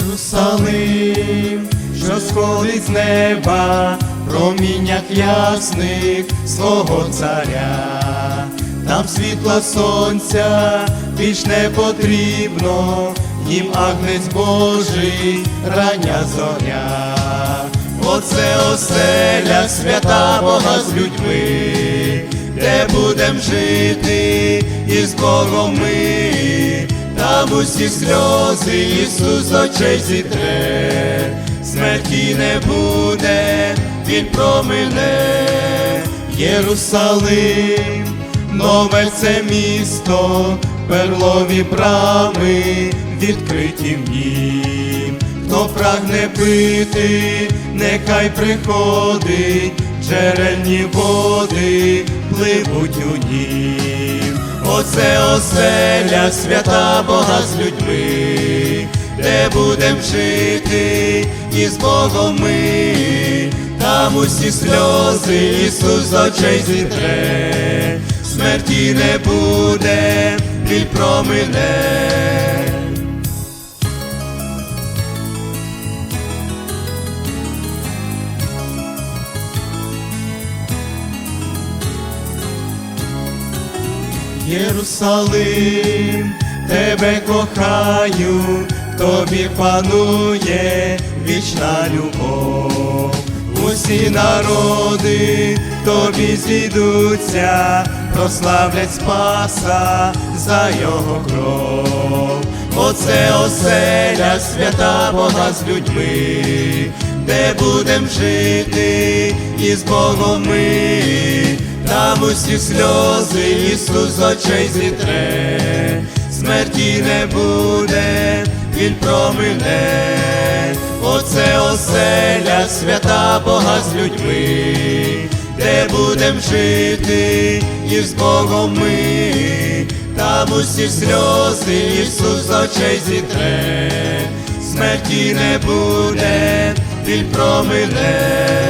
Єрусалим, що сходить з неба, проміннях ясних свого царя, там світла сонця більш не потрібно, їм агнець Божий, рання зоря. Оце оселя, свята Бога з людьми, де будем жити із Богом ми, усі сльози Ісус очей зітре, смерті не буде, Він промине, Єрусалим, нове це місто, перлові брами відкриті в нім. Хто прагне пити, нехай приходить, джерельні води пливуть у нім. Оце оселя, свята Бога з людьми, де будем жити і з Богом ми, там усі сльози Ісус з очей зітре, смерті не буде, біль промине. Єрусалим, тебе кохаю, тобі панує вічна любов. Усі народи тобі зійдуться, прославлять Спаса за його кров. Оце оселя, свята Бога з людьми, де будем жити із Богом ми. Там усі сльози Ісус з очей зітре, смерті не буде, Він промине, оце оселя, свята Бога з людьми, де будем жити із Богом ми, там усі сльози Ісус з очей зітре, смерті не буде, Він промине.